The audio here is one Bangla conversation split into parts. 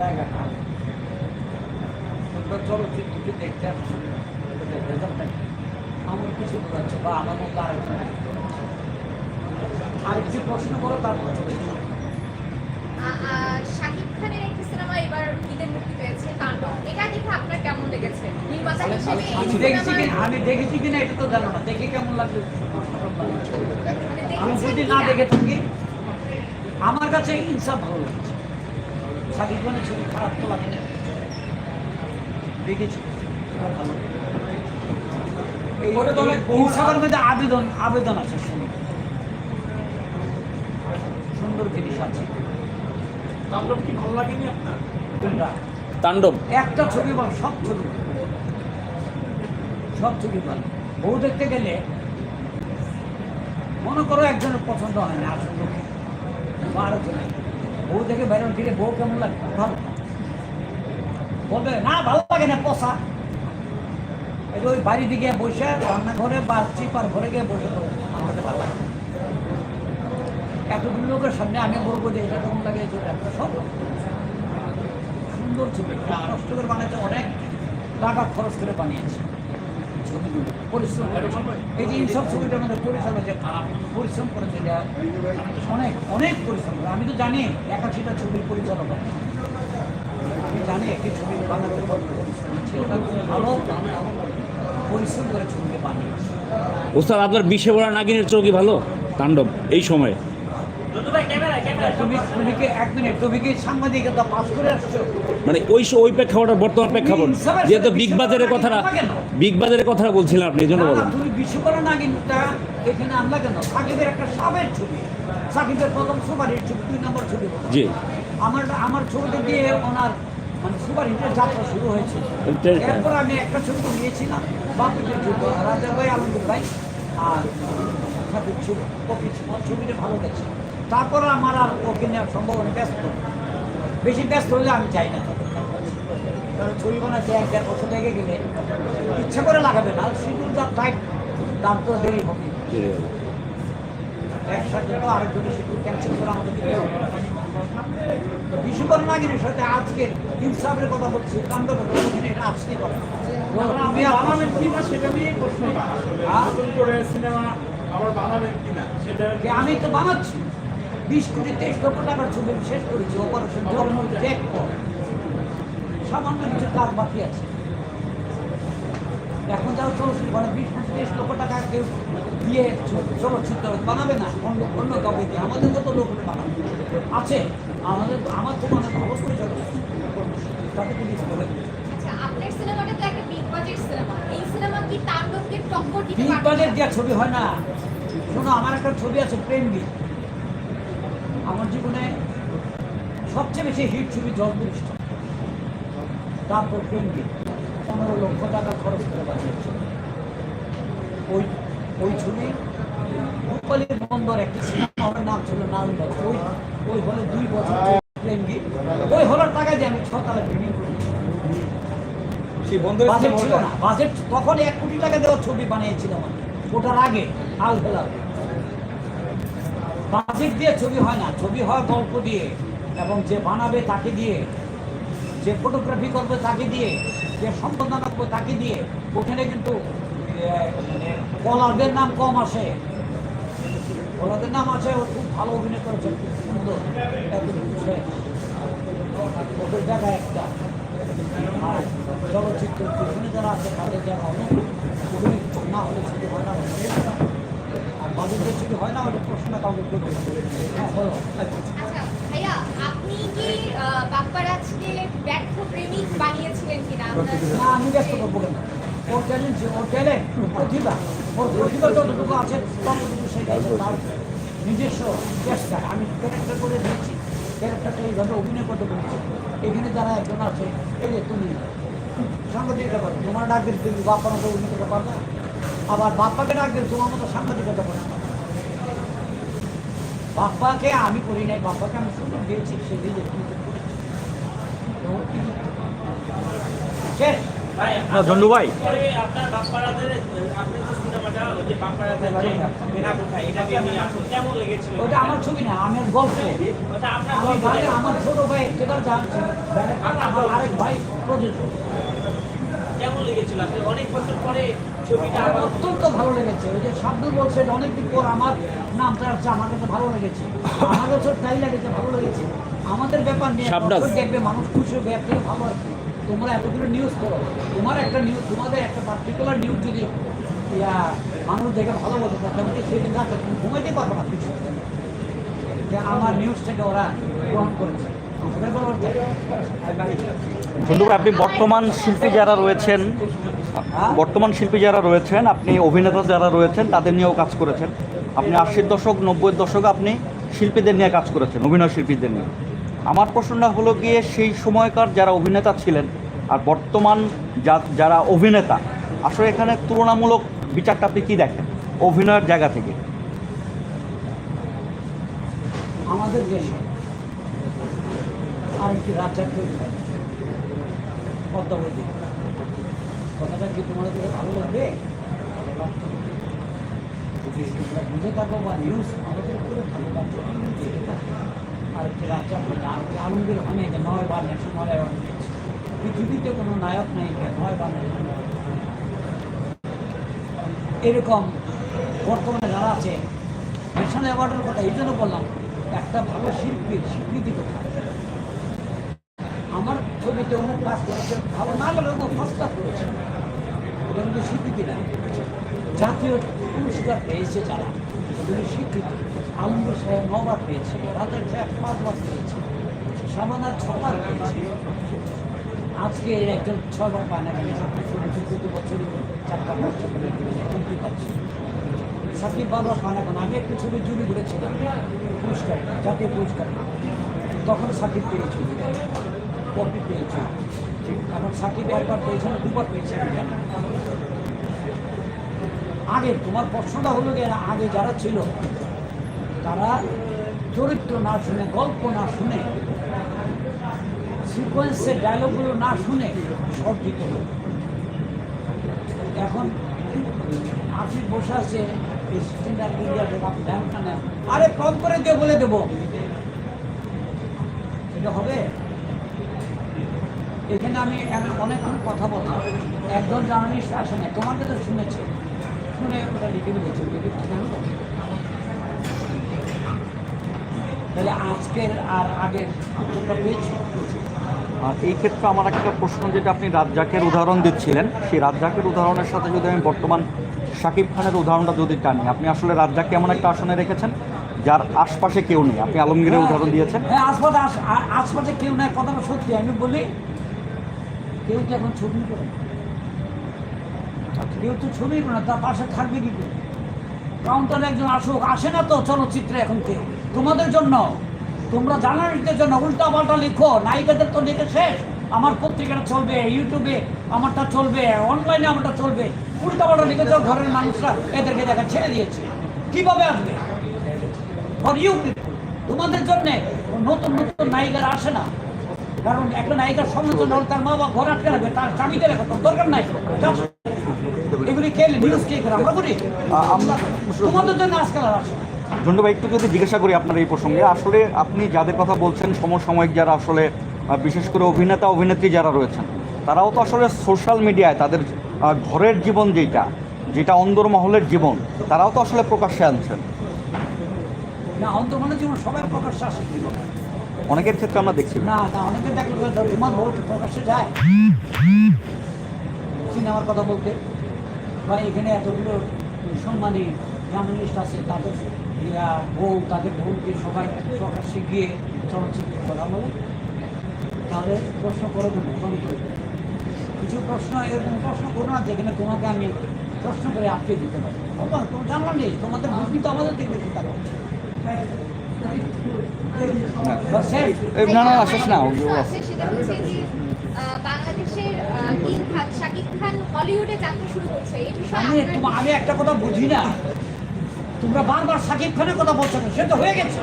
জায়গাটা সুন্দর চলচ্চিত্রটি দেখতে আমার কিছু বোঝাচ্ছে বা আমার মতো আরেকজন আরেকটি প্রশ্ন করো তারপর চলে যাও। আ- আ- শাকিব খানের একটি সিনেমা এবার ঈদে মুক্তি পেয়েছে তাণ্ডব এটা দেখে আপনার কেমন লেগেছে নির্মাতা হিসেবে আমি দেখেছি আমি দেখেছি কিনা এটা তো জানো না দেখে কেমন লাগবে মানে আমি যদি না? দেখে থাকি আমার কাছে ইনসাফ ভালো লাগছে সাকিব খানের ছবি খারাপ তো লাগে না। দেখেছি ভালো। এই- ওটা তো অনেক এই ইনসাফের মধ্যে আবেদন আবেদন আছে সুন্দর সুন্দর জিনিস আছে। তাণ্ডব কি ভালো লাগেনি আপনার? তাণ্ডব। একটা ছবি বল সব ছবি। ভালো। সব ছবি ভালো বউ দেখতে গেলে মনে করো একজনের পছন্দ হয় না আসল জনের। বউ দেখে বেরোন ফিরে বউ কেমন লাগে? ভালো। বলবে, না, ভালো লাগে না পচা এই ওই বাড়িতে গিয়ে বসে, রান্নাঘরে বা চিপার ঘরে গিয়ে বসে আমাদের ভালো লাগে। এতগুলো লোকের সামনে আমি বলব যে, এটা কেমন লাগে একটা সব সুন্দর ছবি কষ্ট করে বানাতে অনেক টাকা খরচ করে বানিয়েছে। ছবিগুলো পরিশ্রম করেছে এই যে এইসব ছবিটার মধ্যে পরিচালক যে পরিশ্রম করেছে এটা অনেক অনেক পরিশ্রম করে আমি তো জানি একাশিটা ছবির পরিচালক আমি। জানি একটি ছবি বানাতে ভালো পরিশ্রম করে ছবিকে বানিয়েছে ওস্তাদ, আপনার বিশে বড়া নাগিনের চৌকি ভালো তাণ্ডব, এই সময় মানে ওই ওই প্রেক্ষাপট বর্তমান প্রেক্ষাপট। যেহেতু বিগ বাজারের কথাটা বিগ বাজারের কথা বলছিলেন আপনি এই জন্য বলেন তুমি বিশ্বকরণ নাগিনটা এখানে আনলা কেন? সাকিবের একটা সাবের ছবি। সাকিবের প্রথম সুপারহিট ছবি দুই নম্বর ছবি জি। আমার আমার ছবিতে দিয়ে ওনার মানে সুপারহিটের যাত্রা শুরু হয়েছিল এটা- এরপর আমি একটা ছবি নিয়েছিলাম রাজা ভাই ভাই আর সাকিব ছবিটা ভালো গেছে তারপর আমার আর ওকে নেওয়ার সম্ভাবনা ব্যস্ত। বেশি ব্যস্ত হলে আমি চাই না। কারণ ছবি বানাতে এক দেড় বছর লেগে গেলে ইচ্ছা করে লাগাবে না শিডিউল তার টাইট তার তো দেরি হবে। একসাথে তো আরেকজনের ক্যান্সেল করে আমাদের দিতে হবে। সাথে আজকে ইনসাফের কথা বলছি কাণ্ড হ্যাঁ? আমি তো বানাচ্ছি। বিশ কোটি তেইশ লক্ষ টাকার ছবি শেষ করেছি অপারেশন সামান্য কিছু কাজ বাকি আছে। এখন যাও চলচ্চিত্র মানে বিশ কোটি তেইশ লক্ষ টাকা কেউ দিয়ে চলচ্চিত্র বানাবে না অন্য অন্য কাউকে দিয়ে। আমাদের কত লোক বানাবে আছে। আমাদের আমার তো মানে ভালো করে চলে তাতে পুলিশ বলে আপনার সিনেমাটা তো একটা বিগ বাজেট সিনেমা। এই সিনেমা কি তাণ্ডবকে টক্কর দিতে বিগ বাজেট দেওয়া ছবি হয় না। শোনো আমার একটা ছবি আছে প্রেম বিগ আমার জীবনে সবচেয়ে বেশি হিট ছবি জল বৃষ্টি তারপর প্রেম পনেরো লক্ষ টাকা খরচ করে বানিয়েছে। ওই ওই ছবি রূপালীর বন্দর একটা সিনেমা হলের নাম ছিল নালন্দা ওই ওই হলে দুই বছর বিগ ওই হলের টাকা দিয়ে আমি ছতলা বিল্ডিং বাজেট ছিল না। বাজেট তখন এক কোটি টাকা দেওয়ার ছবি বানিয়েছিলাম ওটার আগে আল ফেলার বাজেট দিয়ে ছবি হয় না, ছবি হয় গল্প দিয়ে। এবং যে বানাবে তাকে দিয়ে, যে ফটোগ্রাফি করবে তাকে দিয়ে, যে সম্পাদনা করবে তাকে দিয়ে, ওখানে কিন্তু মানে কলারদের নাম কম আসে। কলারদের নাম আছে, ও খুব ভালো অভিনয় করেছে, খুব সুন্দর। ওদের জায়গা একটা। আর চলচ্চিত্র যারা আছে, তাদের জায়গা অনেক। না হলে ছবি হয় না। আচ্ছা ভাইয়া আপনি কি বাপ্পারাজকে ব্যর্থ প্রেমিক বানিয়েছিলেন কিনা? আমি ব্যস্ত করব কেন? ওর ট্যালেন্ট ওর ট্যালেন্ট প্রতিভা ওর প্রতিভা যতটুকু আছে ততটুকু সেটা তার নিজস্ব চেষ্টা আমি ক্যারেক্টার করে দিচ্ছি ক্যারেক্টারটা এইভাবে অভিনয় করতে পেরেছি। এখানে যারা একজন আছে এই যে তুমি সাংবাদিকতা করো তোমার ডাক দিলে তুমি বাপ্পার মতো অভিনয় করতে পারবে? না? আবার বাপ্পাকে ডাক দিলে তোমার মতো সাংবাদিকতা না। বাপ্পাকে আমি করি নাই বাপ্পাকে আমি সুযোগ দিয়েছি সে নিজে করেছি শেষ। ধন্যবাদ পরে আপনার বাপ্পারাজের আপনি তো সিনেমাটা যে বাঁকুড়া যাচ্ছে কোথায় এটাকে নিয়ে আসলে কেমন লেগেছিল ওটা আমার ছবি না আমার গল্প। আমার ছোট ভাই যেটা জানছি আরেক ভাই প্রযোজক কেমন লেগেছিল? আপনি অনেক বছর পরে ছবিটা আমার অত্যন্ত ভালো লেগেছে। ওই যে শাব্দুল বলছে অনেকদিন পর আমার নামটা আসছে আমার কাছে ভালো লেগেছে। আমার কাছে তাই লেগেছে ভালো লেগেছে। আমাদের ব্যাপার নিয়ে দেখবে মানুষ খুশি হবে এর থেকে ভালো আছে তোমরা এতগুলো নিউজ করো। তোমার একটা নিউজ তোমাদের একটা পার্টিকুলার নিউজ যদি ইয়া, মানুষ দেখে ভালো বলতে তাহলে সেদিন রাতে তুমি ঘুমাইতে পারব না কিছু। যে আমার নিউজ থেকে ওরা গ্রহণ করেছে। আমাদের বড় বন্ধু আপনি বর্তমান শিল্পী যারা রয়েছেন, বর্তমান শিল্পী যারা রয়েছেন, আপনি অভিনেতা যারা রয়েছেন, তাদের নিয়েও কাজ করেছেন। আপনি আশির দশক নব্বই দশক আপনি শিল্পীদের নিয়ে কাজ করেছেন, অভিনয় শিল্পীদের নিয়ে। আমার প্রশ্নটা হলো গিয়ে, সেই সময়কার যারা অভিনেতা ছিলেন আর বর্তমান যারা অভিনেতা, আসলে এখানে তুলনামূলক বিচারটা আপনি কী দেখেন, অভিনয়ের জায়গা থেকে? আমাদের দেশে আর একটি তৈরি হয় পদ্মাবতী। কথাটা কি তোমাদের ভালো লাগবে বুঝে থাকো বা নিউজ আমাদের উপরে ভালো লাগবে। আর একটি রাজ্জাক আর একটি আলমগীর খানে যে নয় বার অ্যাওয়ার্ড পেয়েছে। পৃথিবীতে কোনো নায়ক নেই নয় বার এরকম বর্তমানে যারা আছে ন্যাশনাল অ্যাওয়ার্ডের কথা এই জন্য বললাম, একটা ভালো শিল্পীর স্বীকৃতি কোথায়? ছবিতে অনেক কাজ করেছে ভালো না হলেও ফার্স্ট ক্লাস করেছে ওটা কিন্তু স্বীকৃতি না। জাতীয় পুরস্কার পেয়েছে যারা। ওদের স্বীকৃতি। আলমগীর সাহেব নবার পেয়েছে, রাজার সাহেব পাঁচবার পেয়েছে সামানার ছবার পেয়েছে। আজকে একজন ছবার পায় না কেন চোদ্দ বছরই চারটা করে কমপ্লিট পাচ্ছে। সাকিব বাবা পায় না কেন, আমি একটু ছবি জুড়ি ঘুরেছিলাম পুরস্কার, জাতীয় পুরস্কার। তখন সাকিব পেয়েছিল কপি পেয়েছে। এখন সাকিব একবার পেয়েছে না, দুবার পেয়েছে আগে, তোমার প্রশ্নটা হলো যে আগে যারা ছিল, তারা চরিত্র না শুনে, গল্প না শুনে সিকোয়েন্সের ডায়লগগুলো না শুনে সব দিত এখন আপনি বসে আছে স্ট্যান্ডার্ড ইন্ডিয়া আপনি ব্যাংকটা নেন আরে কম করে দিয়ে বলে দেবো। এটা হবে? এখানে আমি অনেকক্ষণ কথা বললাম। একজন জার্নালিস্ট আসে না তোমাকে তো শুনেছে। শুনে ওটা লিখে দিয়েছে লিখে তাহলে আজকের আর আগের উত্তরটা পেয়েছি আর এই ক্ষেত্রে আমার একটা প্রশ্ন যেটা আপনি রাজ্জাকের উদাহরণ দিচ্ছিলেন সেই রাজ্জাকের উদাহরণের সাথে যদি আমি বর্তমান শাকিব খানের উদাহরণটা যদি টানি আপনি আসলে রাজ্জাককে এমন একটা আসনে রেখেছেন? যার আশপাশে কেউ নেই। আপনি আলমগীরের উদাহরণ দিয়েছেন। হ্যাঁ আশপাশে আশপাশে কেউ নাই। কথাটা সত্যি। আমি বলি কেউ তো এখন ছবি করে? কেউ তো ছবি করে না তার পাশে থাকবে কি করে? কাউন্টারে একজন আসুক আসে না তো চলচ্চিত্রে এখন কেউ। তোমাদের জন্য তোমরা জার্নালিস্টদের জন্য উল্টা পাল্টা লিখো নায়িকাদের তো লিখে শেষ। আমার পত্রিকাটা চলবে ইউটিউবে আমারটা চলবে অনলাইনে আমারটা চলবে। উল্টা পাল্টা লিখেছ ঘরের মানুষরা এদেরকে দেখা ছেড়ে দিয়েছে। কীভাবে আসবে? ফর ইউ তোমাদের জন্য নতুন নতুন নায়িকারা আসে না। কারণ একটা নায়িকার সমালোচনা হলে তার মা বাবা ঘর আটকে রাখবে তার স্বামীকে রাখবে তোর দরকার নাই। এগুলি কে নিউজ কে করে আমরা করি? আমরা তোমাদের জন্য আজকাল আসে না। ভাই একটু যদি জিজ্ঞাসা করি আপনার এই প্রসঙ্গে আসলে আপনি যাদের কথা বলছেন সমসাময়িক যারা আসলে বিশেষ করে অভিনেতা অভিনেত্রী যারা রয়েছেন তারাও তো আসলে সোশ্যাল মিডিয়ায় তাদের ঘরের জীবন যেটা যেটা অন্দরমহলের জীবন তারাও তো আসলে প্রকাশ্যে আনছেন। না অন্তর্মানের জীবন সবাই প্রকাশ্যে আসে? অনেকের ক্ষেত্রে আমরা দেখছি। না না অনেকে দেখলে প্রকাশ্যে যায়। সিনেমার কথা বলতে। বা এখানে এতগুলো সম্মানী জার্নালিস্ট আছে, তাদের বউ, তাদের বউকে সবাই প্রকাশ্যে গিয়ে চলচ্চিত্র কথা বলে। তাহলে প্রশ্ন করো করে কিছু প্রশ্ন, এরকম প্রশ্ন করো না, যেখানে তোমাকে আমি প্রশ্ন করে আটকে দিতে পারি। তোমার জানলাম নেই, তোমাদের বুদ্ধি তো আমাদের থেকে। না না না, বাংলাদেশের শাকিব খান হলিউডে যাত্রা শুরু করছে। এই বিষয়ে আমি একটা কথা বুঝি না। তোমরা বারবার সাকিব খানের কথা বলছো সে তো হয়ে গেছে।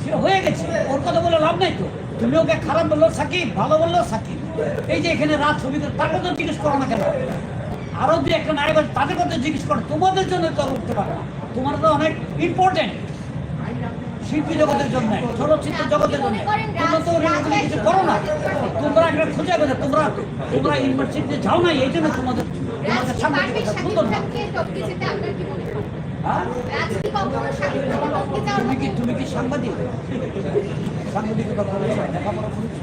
সে হয়ে গেছে। ওর কথা বলে লাভ নাই তো। তুমি ওকে খারাপ বলল সাকিব ভালো বলল সাকিব এই যে এখানে রাত ছবিতে তাকে তো জিজ্ঞেস করো না কেন? আরও যে একটা নায়ক তাদের কথা জিজ্ঞেস করো। তোমাদের জন্য তো উঠতে পারে না। তোমার তো অনেক ইম্পর্টেন্ট শিল্পী জগতের জন্য চলচ্চিত্র জগতের জন্য। তোমরা তো কিছু করো না। তোমরা একটা খুঁজে পেলে তোমরা তোমরা ইউনিভার্সিটিতে যাও না এই জন্য তোমাদের সামনে সুন্দর না হয়? তুমি কি তুমি কি সাংবাদিক? সাংবাদিকতা করেছ লেখাপড়া করেছ?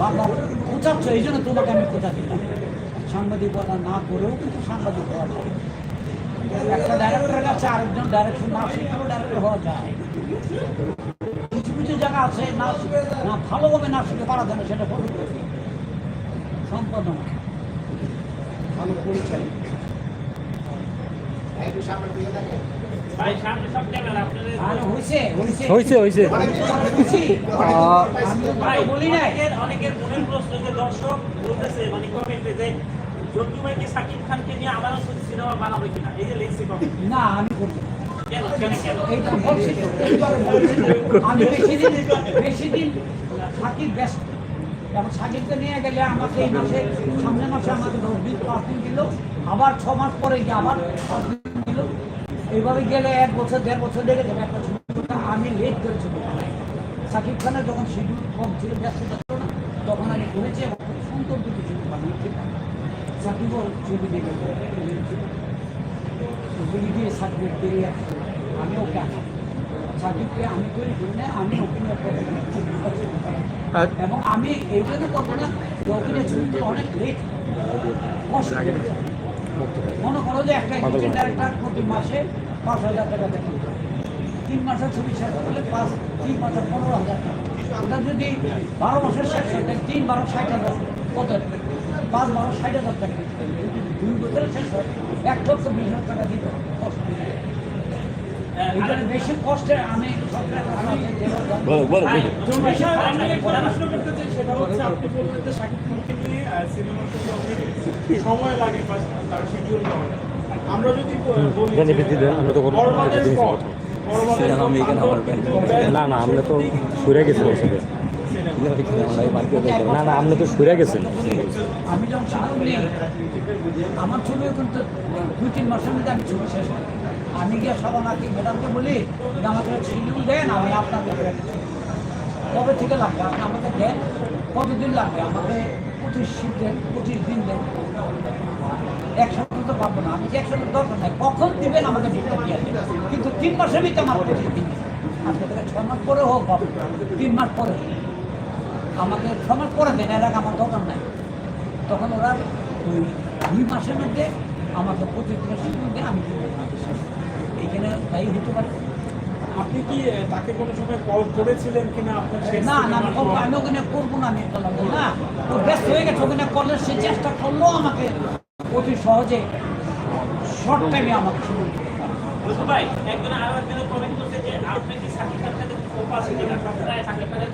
বাবা এই জন্য তোমাকে আমি দিলাম। সাংবাদিকতা না করেও কিন্তু সাংবাদিক একটা ডাইরেক্টরের কাছে আরেকজন ডাইরেক্টর না শিখেও ডাইরেক্টর হওয়া যায়। কিছু কিছু জায়গা আছে না না ভালোভাবে না শিখে পারা যায় না সেটা ফটোগ্রাফি সম্পাদনা ভালো হয়েছে হয়েছে বলি নাই। অনেকের অনেকের মনের প্রশ্ন যে দর্শক বলতেছে মানে কমেন্টে যে জন্টু ভাইকে সাকিব খানকে নিয়ে আবারও আমি আবার ছ মাস পরে গিয়ে আবার এইভাবে গেলে এক বছর, দেড় বছর লেগে যাবে। একটা ছবিটা আমি লেট করে। সাকিব খানের যখন শিডিউল কম ছিল, ব্যস্ততা ছিল না, তখন আমি করেছি সুন্দর সাকিবও ছবি দেখে ওগুলি দিয়ে সাকিব বেরিয়ে আসছে আমি ওকে সাকিবকে আমি তৈরি করি না আমি ওকে এবং আমি এই জন্য করব না নিয়ে ছবিতে অনেক লেট মনে করো যে একটা ডাইরেক্টর প্রতি মাসে পাঁচ হাজার টাকা বেতন তিন মাসের ছবি শেষ করলে পাঁচ তিন মাসে পনেরো হাজার টাকা। যদি বারো মাসের শেষ হয় তিন বারো ষাট হাজার কত? পাঁচ বারো ষাট হাজার টাকা দুই বছরের শেষ হয় এক লক্ষ বিশ হাজার টাকা দিতে বেশি কষ্টে আমি সময় লাগে তার শিডিউল আমরা যদি আমরা তো না না আমরা তো ঘুরে গেছি ওর সাথে না না আপনি তো সরে গেছেন আমি যখন সাধন নেই আমার ছবি কিন্তু দুই তিন মাসের মধ্যে আমি ছবি শেষ আমি গিয়ে সভানাকি ম্যাডামকে বলি যে আমাকে শিডিউল দেন আমি আপনাকে কবে থেকে লাগবে আপনি আমাকে দেন কতদিন লাগবে আমাকে পঁচিশ দেন পঁচিশ দিন দেন একসাথে তো পারব না আমি যে একসাথে দরকার নাই কখন দিবেন আমাকে ভিতরে দিয়ে কিন্তু তিন মাসের ভিতরে আমার পঁচিশ দিন। থেকে ছয় মাস পরে হোক তিন মাস পরে আমাকে মাস পরে দেন আগে আমার দোকান নাই। তখন ওরা ওই দুই মাসের মধ্যে আমাকে প্রতি দিনের শিডিউল দিয়ে আমি এইখানে তাই হতে পারে। আপনি কি তাকে কোনো সময় কল করেছিলেন কিনা আপনার না না আমি করবো- আমি ওখানে করব না আমি না। ও ব্যস্ত হয়ে গেছে ওখানে করলে সে চেষ্টা করল আমাকে। অতি সহজে শর্ট টাইমে আমাকে শুরু। ভাই একজন আরও একজন কমেন্ট করছে যে আপনি কি সাকিব খানের সাথে খুব আছে কিনা সবসময় সাকিব খানের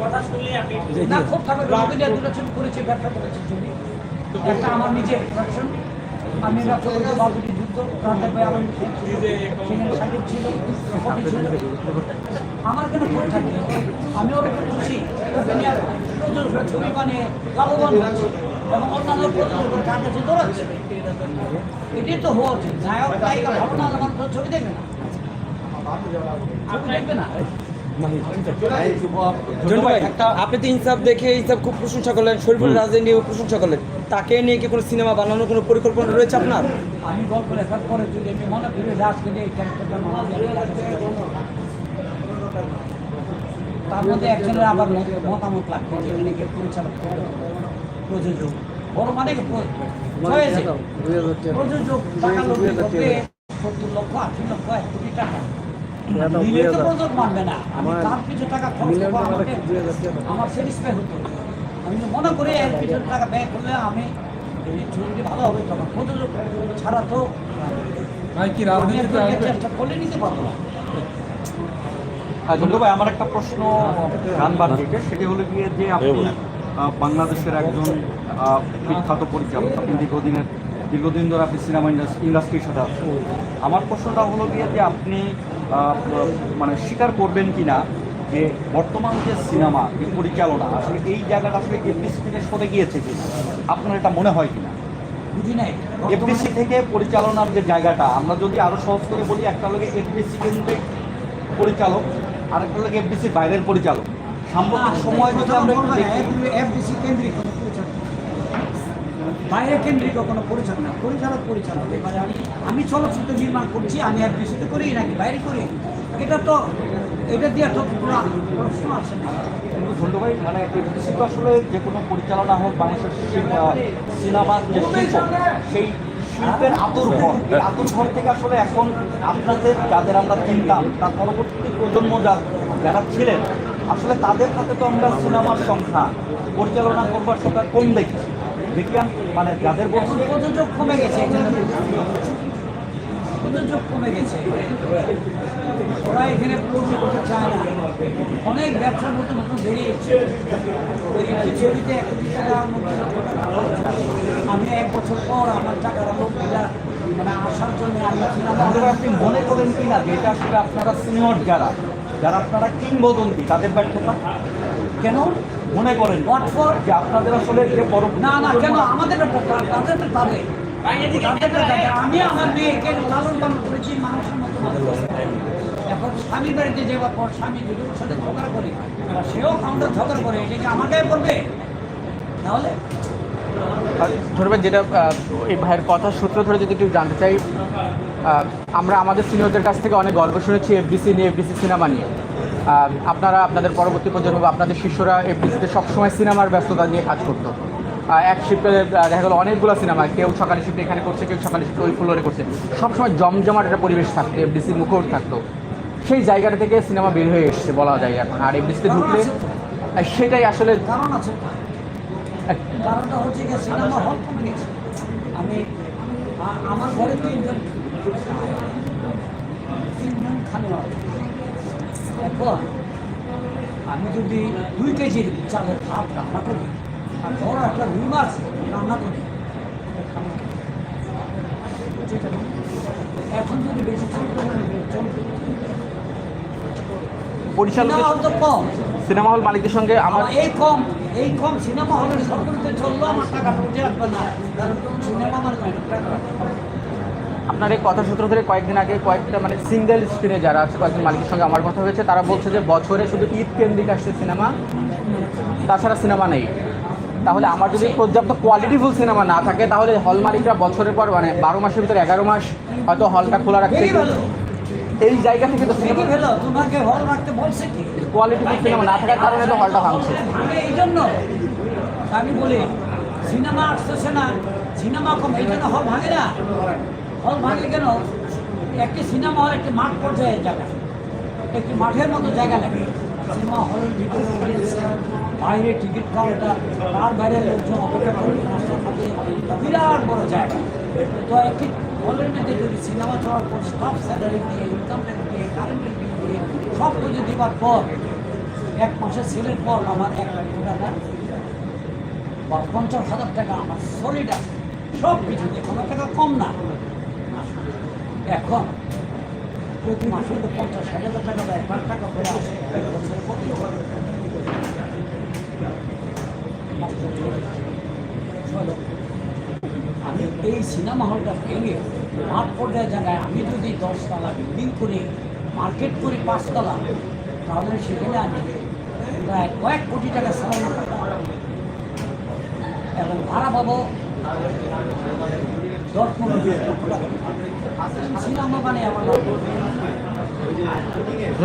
কথা শুনলে আপনি না খুব থাকবে রবিনিয়া দুটো ছবি করেছে ব্যবসা করেছে ছবি। একটা আমার নিজের প্রোডাকশন আমি ব্যবসা বাবুটি যুদ্ধ রাতে ভাই আমার সেখানে সাকিব ছিল। আমার কেন আমি ওর একটু খুশি। ছবি বানিয়ে লাভবান হচ্ছে এবং অন্যান্য প্রযোজক তার কাছে দৌড়াচ্ছে। এটাই তো হওয়া উচিত। নায়ক নায়িকা ভালো না ছবি দেখবে না। ছবি দেখবে না। আপনি তো ইনসাফ দেখে ইনসাফ খুব প্রশংসা করলেন শরীফুল রাজে নিয়েও প্রশংসা করলেন। তাকে নিয়ে কি কোনো সিনেমা বানানোর কোনো পরিকল্পনা রয়েছে আপনার? আমি গল্প লেখার পরে যদি মনে করি তার মধ্যে একজনের আবার মতামত লাগবে যেখানে পরিচালক প্রযোজক। বড় মানে। প্রযোজক? টাকা। লোভী সত্তর লক্ষ আশি লক্ষ এক কোটি টাকা। আমাকে আমার স্যাটিসফাই হতো আমি মনে করি এর পিছনে টাকা ব্যয় করলে আমি ছবিটি ভালো হবে তখন প্রযোজক ছাড়া তো ভাই কি আমি একটু চেষ্টা করলে নিতে পারব না। ভাই আমার একটা প্রশ্ন গান সেটি হলো গিয়ে যে আপনি বাংলাদেশের একজন আহ, বিখ্যাত পরিচালক আপনি দীর্ঘদিনের দীর্ঘদিন ধরে আপনি সিনেমা ইন্ডাস্ট্রির সাথে আছেন। আমার প্রশ্নটা হলো গিয়ে যে আপনি মানে স্বীকার করবেন কি না যে বর্তমান যে সিনেমা যে পরিচালনা আসলে এই জায়গাটা আসলে এফডিসি থেকে সরে গিয়েছে কিনা? আপনার এটা মনে হয় কিনা? বুঝি নাই। এফডিসি থেকে পরিচালনার যে জায়গাটা আমরা যদি আরও সহজ করে বলি একটা লোকে এফডিসি কেন্দ্রিক পরিচালক আরেকটা লোকে এফডিসি বাইরের পরিচালক। সাম্প্রতিক সময় যদি আমরা এফডিসি কেন্দ্রিক বাইরে কেন্দ্রিক কোনো পরিচালনা, পরিচালক পরিচালক। এবারে আমি আমি চলচ্চিত্র নির্মাণ করছি, আমি এফডিসিতে করি নাকি বাইরে করি। এটা তো, এটা দিয়ে তো প্রশ্ন আসে না। কিন্তু ভাই মানে এফডিসি আসলে যে কোনো পরিচালনা হোক, বাংলাদেশের সিনেমার যে শিল্প, সেই শিল্পের আতুর ঘর। এই আতুর থেকে আসলে এখন আপনাদের, যাদের আমরা চিনতাম, তার পরবর্তী প্রজন্ম যারা ছিলেন, আসলে তাদের হাতে তো আমরা সিনেমার সংখ্যা, পরিচালনা করবার সংখ্যা কম দেখি দেখলাম মানে যাদের প্রযোজক কমে গেছে প্রযোজক কমে গেছে। ওরা এখানে পূর্ণ করতে চায় না। অনেক ব্যবসা নতুন নতুন বেরিয়েছে ছবিতে এক কোটি টাকার মধ্যে আমি এক বছর পর আমার টাকার লোকটা মানে আসার জন্য আমি আপনি মনে করেন কি না যে এটা আসলে আপনারা সিনিয়র যারা যারা আপনারা কিংবদন্তি তাদের ব্যর্থতা? কেন মনে করেন? যে আপনাদের আসলে যে পরবর্তী না না কেন? আমাদের তাদের তাদের। আমি আমার মেয়েকে লালন পালন করেছি মানুষের মতো এখন স্বামীর বাড়িতে যাওয়ার পর স্বামী যদি ওর সাথে ঝগড়া করে সেও কাউন্টার ঝগড়া করে এটা কি তাহলে? ধরবেন যেটা এই ভাইয়ের কথা সূত্র ধরে যদি একটু জানতে চাই আমরা আমাদের সিনিয়রদের কাছ থেকে অনেক গল্প শুনেছি এফডিসি নিয়ে এফডিসি সিনেমা নিয়ে। আপনারা আপনাদের পরবর্তী প্রজন্ম বা আপনাদের শিষ্যরা এফডিসিতে সবসময় সিনেমার ব্যস্ততা নিয়ে কাজ করতো। এক শিফটে দেখা গেলো অনেকগুলো সিনেমা কেউ সকালে শিফটে এখানে করছে কেউ সকালে শিফটে ওই ফ্লোরে করছে। সবসময় জমজমাট একটা পরিবেশ থাকতো এফডিসি মুখর থাকতো। সেই জায়গাটা থেকে সিনেমা বের হয়ে এসছে বলা যায় এখন। আর এফডিসিতে ঢুকলে সেটাই আসলে কারণ আছে কারণটা হচ্ছে যে সিনেমা হল কমে গেছে। আমি আমার ঘরে তিনজন এখন আমি যদি দুই কেজির চালের ভাত রান্না করি আর বড় একটা রুই মাছ রান্না করি এখন যদি বেশি সিনেমা হল মালিকদের সঙ্গে আমার এই কম এই কম সিনেমা হলের সরকারিতে চলল আমার টাকা উঠে আসবে না। কারণ সিনেমা আমার টাকা আপনার এই কথা সূত্র ধরে কয়েকদিন আগে কয়েকটা মানে সিঙ্গেল স্ক্রিনে যারা আছে কয়েকজন মালিকের সঙ্গে আমার কথা হয়েছে তারা বলছে যে বছরে শুধু ঈদ কেন্দ্রিক আসছে সিনেমা তাছাড়া সিনেমা নেই। তাহলে আমার যদি পর্যাপ্ত কোয়ালিটিফুল সিনেমা না থাকে তাহলে হল মালিকরা বছরের পর মানে বারো মাসের ভিতরে এগারো মাস হয়তো হলটা খোলা রাখছে এই জায়গা থেকে তো দেখি ভালো তোমাকে হল রাখতে বলছে কি? কোয়ালিটিফুল সিনেমা না থাকার কারণে তো হলটা ভাঙছে। এই জন্য আমি বলি সিনেমা আসতেছে না সিনেমা কম এই জন্য হল ভাঙে না। হল ভাঙে কেন? একটি সিনেমা হল একটি মাঠ পর্যায়ের জায়গা। একটি মাঠের মতো জায়গা লাগে। সিনেমা হলের ভিতরে বাইরে টিকিট কাউন্টার, তার বাইরে লোকজন বিরাট বড় জায়গা। তো একটি হলের মধ্যে যদি সিনেমা চলার পর স্টাফ স্যালারি দিয়ে ইনকাম ট্যাক্স দিয়ে কারেন্ট বিল দিয়ে, সব কিছু দেওয়ার পর, এক মাসের সেলের পর আমার এক লাখ টাকা বা পঞ্চাশ হাজার টাকা আমার সলিড আছে। সব কিছু দিয়ে কোনো টাকা কম না। এখন প্রতি মাসে তো পঞ্চাশ হাজার টাকা বা এক লাখ টাকা করে আসে? আমি এই সিনেমা হলটা ভেঙে মাঠ পর্যায়ে জায়গায় আমি যদি দশতলা বিল্ডিং করি মার্কেট করি পাঁচতলা, তাহলে সেখানে আমি প্রায় কয়েক কোটি টাকা সালানো এবং ভাড়া পাবো দশ পনেরো আমার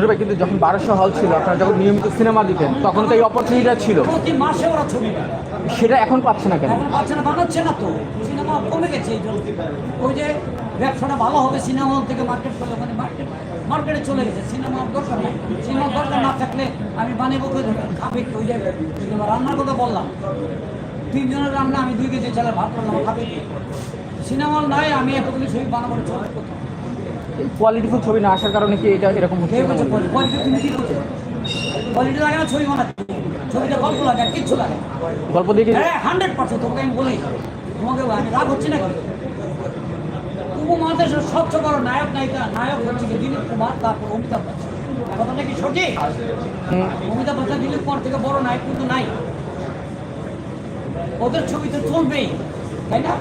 ভাই কিন্তু যখন বারোশো হল ছিল আপনারা যখন নিয়মিত সিনেমা দিতেন তখন তো এই অপরচুনিটিটা ছিল। প্রতি মাসে ওরা ছবি সেটা এখন পাচ্ছে না কেন? এখন বাচ্চারা বানাচ্ছে না তো। সিনেমা কমে গেছে এই জন্য। ওই যে ব্যবসাটা ভালো হবে সিনেমা হল থেকে মার্কেট করলে মানে মার্কেট মার্কেটে চলে গেছে। সিনেমা দরকার নেই। সিনেমা দরকার না থাকলে আমি বানিয়ে বকে খাবে? ওই যে সিনেমা রান্নার কথা বললাম। তিনজনের রান্না আমি দুই কেজি চালে ভাত রান্না খাবে সিনেমা নাই আমি এতগুলি ছবি বানাবো কোয়ালিটিফুল ছবি না আসার কারণে কি এটা এরকম হচ্ছে? কোয়ালিটি লাগে না ছবি ছবিতে গল্প লাগে আর কিচ্ছু লাগে গল্প দিয়ে হ্যাঁ হান্ড্রেড পার্সেন্ট তোমাকে আমি বলি তোমাকে আমি রাগ হচ্ছি নাকি? উপমহাদেশের সবচেয়ে বড় নায়ক নায়িকা নায়ক হচ্ছে দিলীপ কুমার তারপর অমিতাভ বচ্চন। কথাটা কি সঠিক? অমিতাভ বচ্চন দিলীপ পর থেকে বড় নাই কিন্তু নাই। ওদের ছবি তো চলবেই তাই না?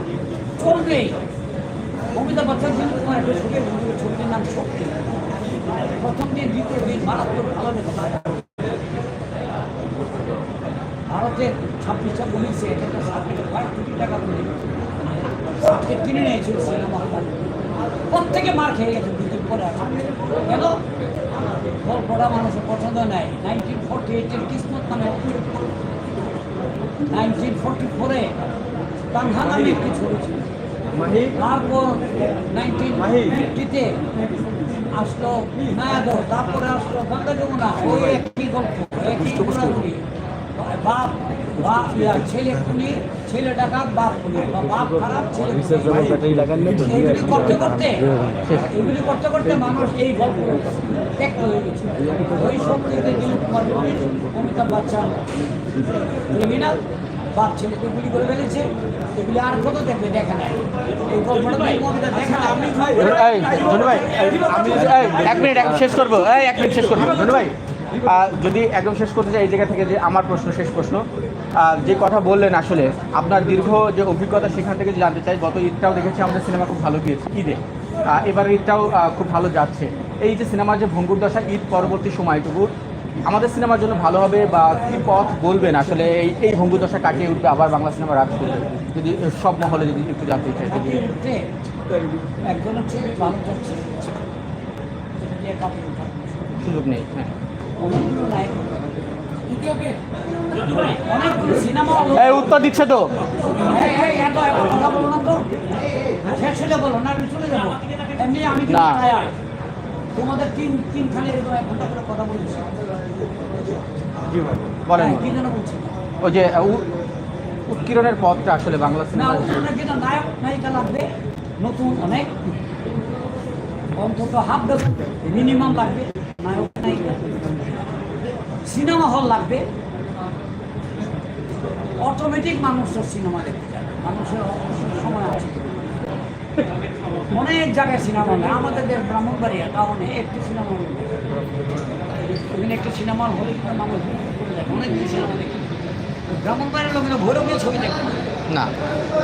চলবেই। অমিতাভ বচ্চন দিলীপ কুমার একটা ছবি ছবিটির নাম শক্তি প্রথম দিন, দ্বিতীয় দিন মারাত্মক ভালো লেগে ভারতের ছাব্বিশটা পুলিশে এটা সাবজেক্ট কয়েক কোটি টাকা করে সাবজেক্ট কিনে নিয়েছিল সিনেমা হল। প্রত্যেকে মার খেয়ে গেছে দুদিন পরে কেন? গল্পটা মানুষের পছন্দ নেয় নাইনটিন ফোরটি এইটের কিসমত নামে। নাইনটিন ফোরটি ফোরে কানহা নামে ছিল তারপর নাইনটিন ফিফটিতে আসলো মায়াদর তারপরে আসলো গঙ্গা যমুনা। ওই একই গল্প একই ঘোরাঘুরি বাপ বাপ ইয়া, ছেলে খুনি ছেলে ডাকাত বাপ খুনি। বাপ খারাপ ছেলে এগুলি করতে করতে এগুলি করতে করতে মানুষ এই গল্প ত্যাক্ত হয়ে গেছে। ওই শক্তিতে দিলীপ কুমার অমিতাভ বচ্চন ক্রিমিনাল বাপ ছেলেকে গুলি করে ফেলেছে। এগুলি আর কত দেখবে দেখা নাই। এই গল্পটা দেখা ভাই আমি এক মিনিট শেষ করব। এক মিনিট শেষ করব। ধনু ভাই যদি একদম শেষ করতে চাই এই জায়গা থেকে যে আমার প্রশ্ন শেষ প্রশ্ন। যে কথা বললেন আসলে আপনার দীর্ঘ যে অভিজ্ঞতা সেখান থেকে জানতে চাই গত ঈদটাও দেখেছি আমাদের সিনেমা খুব ভালো গিয়েছে ঈদে। আহ, এবারের ঈদটাও খুব ভালো যাচ্ছে। এই যে সিনেমার যে ভঙ্গুর দশা ঈদ পরবর্তী সময়টুকু আমাদের সিনেমার জন্য ভালো হবে বা কি পথ বলবেন? আসলে এই এই ভঙ্গুর দশা কাটিয়ে উঠবে আবার বাংলা সিনেমা রাজ করবে। যদি সব মহলে যদি একটু জানতে চাই যদি একজন হচ্ছে সুযোগ নেই হ্যাঁ। এই উত্তর দিচ্ছে তো। না। তোমাদের তিন এক ঘণ্টা করে কথা বলছি। বলেন। হ্যাঁ, ওই যে উৎকিরণের পথটা আসলে বাংলা সিনেমা নায়ক নায়িকা লাগবে নতুন অনেক। অন্তত হাফ ডজন মিনিমাম লাগবে নায়ক নায়িকা। সিনেমা হল লাগবে। অটোমেটিক মানুষ তো সিনেমা দেখতে যাবে। মানুষের সময় আছে। অনেক জায়গায় সিনেমা হল আমাদের ব্রাহ্মণবাড়িয়া টাউনে একটি সিনেমা হল। ওখানে একটা সিনেমা হলে কিন্তু মানুষ। অনেক সিনেমা দেখে। ব্রাহ্মণবাড়িয়ার লোকেরা ভৈরবীয় ছবি দেখে না।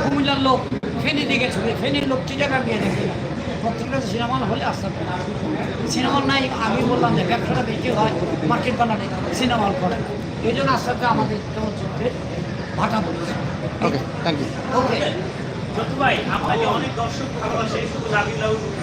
কুমিল্লার লোক ফেনি দিকে ছবি ফেনির লোক চিটাগাং গিয়ে দেখে না। প্রত্যেকটা সিনেমা হলে আসতে সিনেমা নাই আমি বললাম যে ব্যবসাটা বেশি হয় মার্কেট বানালে সিনেমা হল করে। এই জন্য আস্তে আমাদের চলচ্চিত্রে ভাটা পড়েছে ওকে থ্যাংক ইউ ওকে ভাই আপনাকে অনেক দর্শক ভালোবাসে শুধু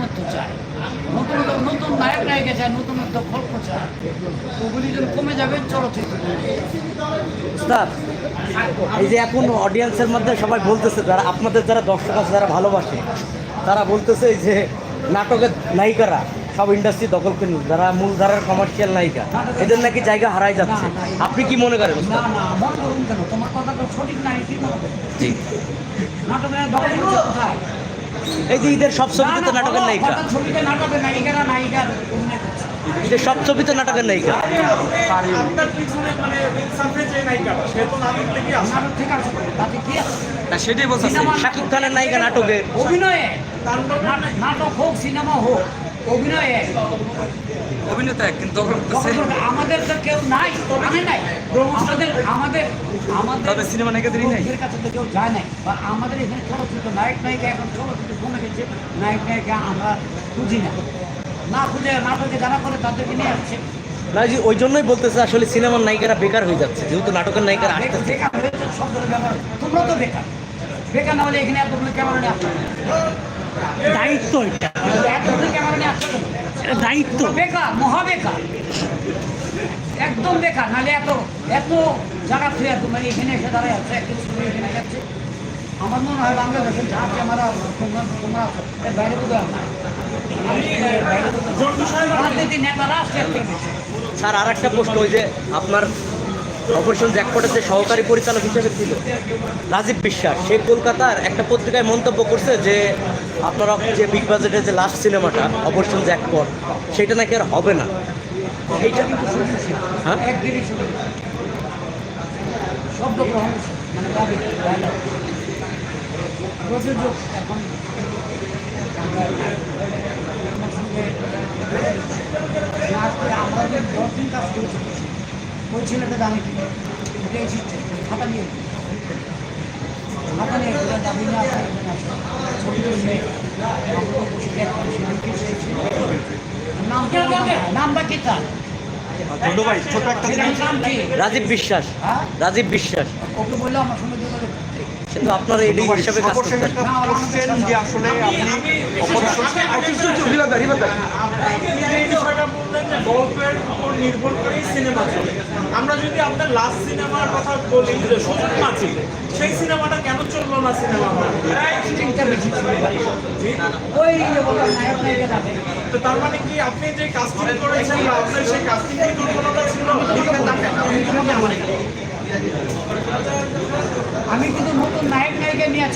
নতুনত্ব চায়। নতুনত্ব নতুন নায়ক নায়িকা চায় নতুনত্ব গল্প চায় ওগুলি যদি কমে যাবে চলচ্চিত্র। এই যে এখন অডিয়েন্সের মধ্যে সবাই বলতেছে যারা আপনাদের যারা দর্শক আছে যারা ভালোবাসে তারা বলতেছে যে নাটকের নায়িকারা সব ইন্ডাস্ট্রি দখল করে নিল যারা মূলধারার কমার্শিয়াল নায়িকা এদের নাকি জায়গা হারাই যাচ্ছে। আপনি কি মনে করেন তোমার কথা সঠিক নাই ঠিক এই যে ঈদের সব ছবিতে তো নাটকের নায়িকা। ঈদের সব ছবিতে নাটকের নায়িকা। সেটাই বলছি। শাকিব খানের নায়িকা নাটকের অভিনয়ে। নাটক হোক সিনেমা হোক অভিনয়ে। অভিনেতা কিন্তু আমাদের তো কেউ নাই মানে নাই। আমাদের আমাদের আমাদের তবে সিনেমা নায়িকাদেরই নাই। লোকের কাছে তো কেউ যায় নাই। বা আমাদের এখানে চলচ্চিত্র নায়ক নায়িকা এখন চলচ্চিত্র কমে গেছে নায়ক নায়িকা আমরা খুঁজি না। না খুঁজে নাটকে যারা করে তাদেরকে নিয়ে আসছে। না জি ওই জন্যই বলতেছে আসলে সিনেমার নায়িকারা বেকার হয়ে যাচ্ছে যেহেতু নাটকের নায়িকারা আসতেছে। বেকার হয়েছে শব্দের ব্যবহার তোমরা তো বেকার। বেকার না হলে এখানে এতগুলো ক্যামেরা নিয়ে আসতে দায়িত্ব এটা। এতগুলো ক্যামেরা নিয়ে আসতে দায়িত্ব। বেকার মহা বেকার একদম বেকার নাহলে এত এত জায়গা থেকে তোমরা এখানে এসে দাঁড়ায় আছে এখানে যাচ্ছে। আমার মনে হয় বাংলাদেশের যা ক্যামেরা তোমরা তোমরা এর বাইরে না। রাজনীতি নেতারা স্যার আর একটা প্রশ্ন ওই যে আপনার অপারেশন জ্যাকপটের যে সহকারী পরিচালক হিসেবে ছিল রাজীব বিশ্বাস সে কলকাতার একটা পত্রিকায় মন্তব্য করছে যে আপনারা যে বিগ বাজেটের যে লাস্ট সিনেমাটা অপারেশন জ্যাকপট সেটা নাকি আর হবে না? এইটা হ্যাঁ? মানে দশ দিন কাজ করেছি, ওই ছেলেটা দামি খাতা নিয়ে। নিয়ে নিয়ে নামটা কি তার ছোট একটা রাজীব বিশ্বাস হ্যাঁ রাজীব বিশ্বাস ওকে বলল আমার সঙ্গে। কিন্তু আপনারা এই হিসাবে কাজ একটা যে আসলে আপনি গল্পের উপর নির্ভর করেই সিনেমা চলে আমরা যদি আপনার লাস্ট সিনেমার কথা বলি যে সুযোগ মাছি সেই সিনেমাটা কেন চলল না সিনেমা চিন্তা বেশি ছিল। ওই যে বললাম নায়ক নায়িকা থাকে। তো তার মানে কি আপনি যে কাস্টিং করেছেন বা আপনার সেই কাস্টিং কি দুর্বলতা ছিল আমি কিন্তু নতুন নায়ক নায়িকা নিয়ে